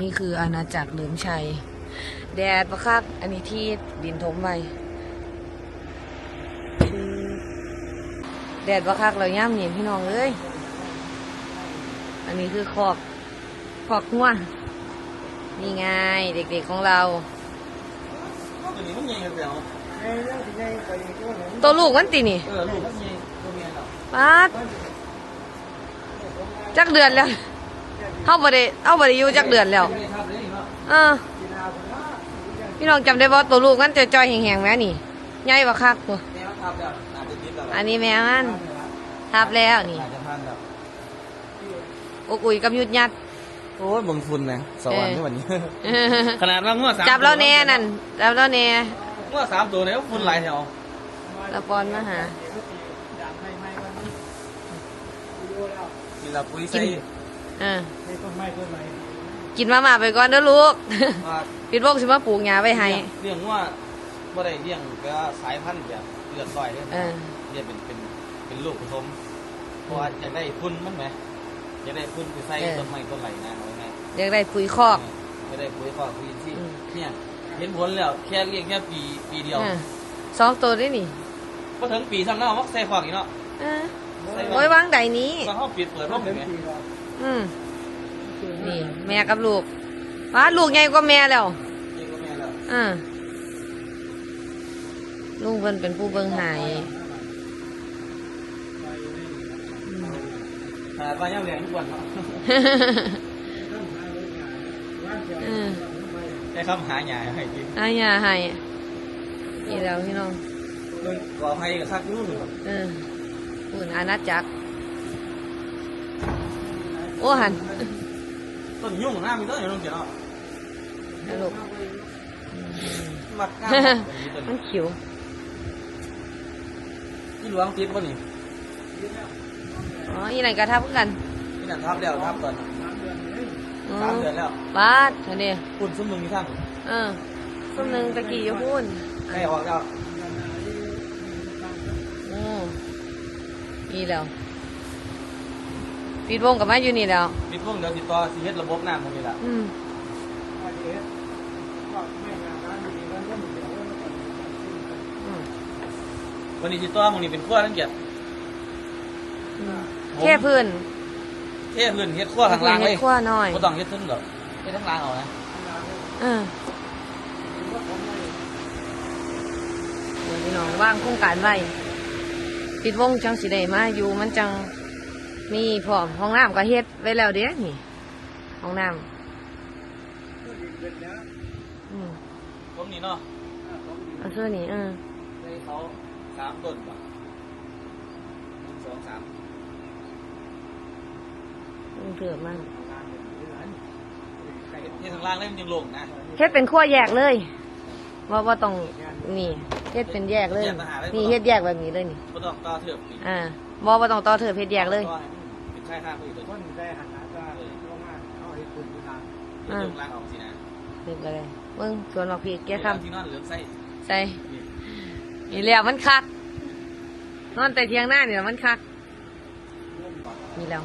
นี่คืออาณาจักรเหลิมชัย แดดประคักอันนี้ที่ดินถมไว้แดดประคักเราย่ำเย็นพี่น้องเอ้ย อันนี้คือขอบขอบหัวนี่ไงเด็กๆของเรา ตัวนี้มันใหญ่กันแล้วตัวลูกมันตินี่เออลูกมันใหญ่ตัวเมียเราป้าดจักเดือนแล้ว เข้าบ่ได้เข้าบ่ได้อยู่จักเดือนแล้วไม่ได้ทับเลยนี่เนาะเออพี่น้องจำได้บ่ตัวลูกมันจะจอยๆแห้งๆแม่นี่ใหญ่บักคักตัวแม่มันทับแล้วน่าจะติดแล้วอันนี้แม่มันทับแล้วนี่น่าจะพันแล้วอุกอุยกับยุดยัดโอ้ยบังฝุ่นนะสวรรค์ที่วันนี้เออขนาดว่างวดสามจับแล้วแน่นั่นจับแล้วแน่งวดสามตัวเนี่ยฝุ่นหลายแถวละปอนมาหามีละปุ๋ยใส่ เออกินมาม่าไปก่อนเด้อลูกว่าปิดวงสิมาปลูกหญ้าไว้ให้เลี้ยงว่าบ่ได้เลี้ยงก็สายพันธุ์แบบเลือดลอยเลยเออ เลี้ยงเป็นเป็นเป็นลูกผสมเพราะว่าจะได้พุ่นมันไหมจะได้พุ่นไปใส่ต้นไม้ต้นไหลนะเอาไงอยากได้ปุ๋ยคอก ไม่ได้ปุ๋ยข้อปุ๋ยที่อืม เนี่ยเห็นผลแล้วแค่เลี้ยงแค่ปีปีเดียวเออสองตัวด้วยนี่ก็ถึงปีซ้ำเนาะมักใส่ขวากอีกเนาะเออโอ้ยวางใดนี้มาเข้าปิดเปิดห้องอย่างเงี้ย อืมนี่ แม่กับลูกว้าลูกใหญ่กว่าแม่แล้วจริงก็แม่แล้วอ่าลุงเพิ่นเป็นผู้เบิ่งหายขนาดว่าย่างแรงทุกวันเนาะเออได้คำหาหยาให้กินอายาให้นี่แล้วพี่น้องมึงก่อให้กับคักรู้สึกเอออุ่นอาณาจักร โอ้หันต้นยุ่งหน้ามีต้นอยู่ตรงเดียวเนาะนะลูกมักงามต้นมันเขียวนี่หลวงติดป่ะนี่อ๋ออีไหนกระทับกันนี่นั่นทับแล้วทับก่อนอ๋อสามเดือนแล้วบาดอันนี้คุณซุ้มมึงมีทั้งเออส้มหนึ่งตะกี้อยาพูนใกล้ออกแล้วโอ้นี่แล้ว ปิดวงกับมาอยู่นี่แล้วมีพวกเดี๋ยวติดต่อสิเฮ็ดระบบน้ำพวกนี้ละอืมอืมวันนี้ติดต่อพวกนี้เป็นขั้วทั้งเกียรติอืมแค่พื้นเท่พื้นเฮ็ดขั้วทางล่างเลยเฮ็ดขั้วหน่อยบ่ต้องเฮ็ดทึ่งหรอกเฮ็ดทั้งล่างเอานะเออเดี๋ยวพี่น้องว่างโครงการไว้ปิดวงจังสิได้มาอยู่มันจัง มีพร้อมห้องน้ำก็เฮ็ดไว้แล้วเด้นี่ห้องน้ำอืมผมนี่เนาะเอาเสื้อนี่เออให้เขาสามต้นป่ะหนึ่งสองสามมันเถื่อมากเฮ็ดทางล่างเลยมันยังลงนะเฮ็ดเป็นขั้วแยกเลยว่าว่าต้องนี่เฮ็ดเป็นแยกเลยนี่เฮ็ดแยกแบบนี้เลยนี่บ่ต้องต่อเถื่อปีอ่าบ่ว่าต้องต่อเถื่อเฮ็ดแยกเลย ต่อให้มันเป็นค่ายข้างไปอีกตัวคนได้หันหน้าจะลงมาเอาให้คุณดูทางเฮ็ดเรื่องล่างออกสินะนี่ก็เลยเบิ่งสวนบักพริกแกคำที่นอนเหลืองใส่ใส่นี่แล้วมันคัก นอนแต่เที่ยงหน้านี่แหละมันคักนี่แล้ว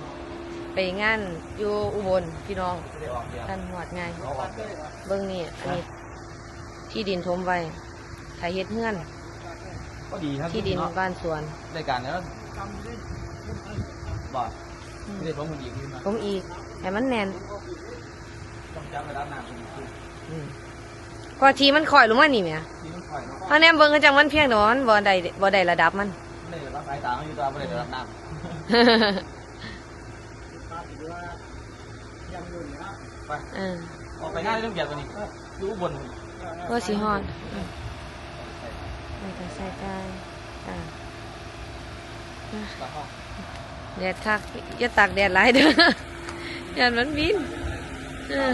ไปงานอยู่อุบลพี่น้องจะได้ออกเดียวท่านหวดไงเอาออกเดียวเบิ่งนี่อันนี้ที่ดินทมไว้ไถเฮ็ดเฮือน ก็ดีครับที่ดินเาะบ้านสวน ได้การแล้วบ่ ไม่ได้ผมคนอีกขึ้นมาผมอีกให้มันแน่นต้องจำเวลาน้ำเป็นคืออืมพอทีมันคอยลงมานี่แหม่ที่มันคอยเนาะเพราะแนมเบิ่งก็จังมันเพียงแต่ว่ามันบ่ได้บ่ได้ระดับมันไม่ได้รับสายตาเขาอยู่ตัวไม่ได้รับน้ำตาถือว่ายังอยู่นะไปเออออกไปง่ายเรื่องเกียรติวันนี้อยู่อุบนก็สิฮอดอืมไม่ต้องใส่ใจอ่าตาห้อง แดดคักอย่าตากแดดหลายเด้ออย่ามันบินเออ